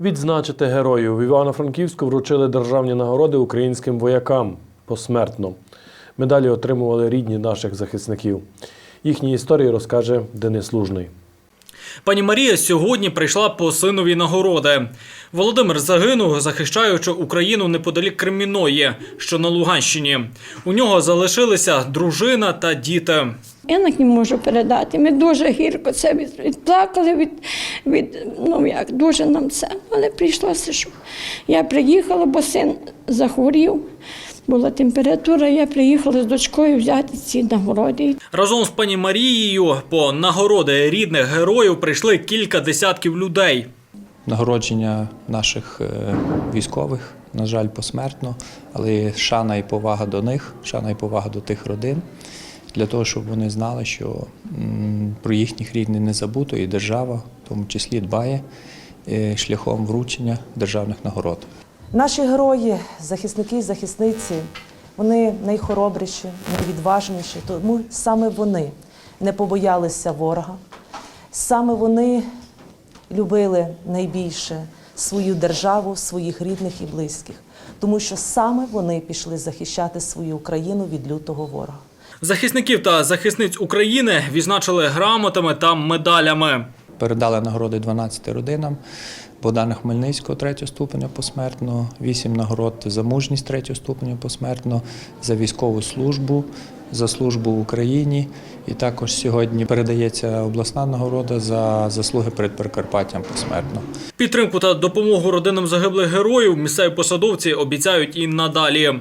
Відзначити героїв в Івано-Франківську вручили державні нагороди українським воякам посмертно. Медалі отримували рідні наших захисників. Їхні історії розкаже Денис Лужний. Пані Марія сьогодні прийшла по синові нагороди. Володимир загинув, захищаючи Україну неподалік Креміної, що на Луганщині. У нього залишилися дружина та діти. Я не можу передати. Ми дуже гірко це відплакали від, від ну як, дуже нам це. Але прийшлося, що я приїхала, бо син захворів, була температура, я приїхала з дочкою взяти ці нагороди. Разом з пані Марією по нагороди рідних героїв прийшли кілька десятків людей. нагородження наших е, військових, на жаль, посмертно, але шана і повага до них, шана і повага до тих родин, для того, щоб вони знали, що про їхніх рідних не забуто, і держава в тому числі дбає е, шляхом вручення державних нагород. Наші герої, захисники і захисниці, вони найхоробріші, найвідважніші, тому саме вони не побоялися ворога, саме вони любили найбільше свою державу, своїх рідних і близьких, тому що саме вони пішли захищати свою країну від лютого ворога. Захисників та захисниць України відзначили грамотами та медалями. Передали нагороди 12 родинам. Богдана Хмельницького третього ступеня посмертно, 8 нагород за мужність третього ступеня посмертно, за військову службу, за службу в Україні. І також сьогодні передається обласна нагорода за заслуги перед Прикарпаттям посмертно. Підтримку та допомогу родинам загиблих героїв місцеві посадовці обіцяють і надалі.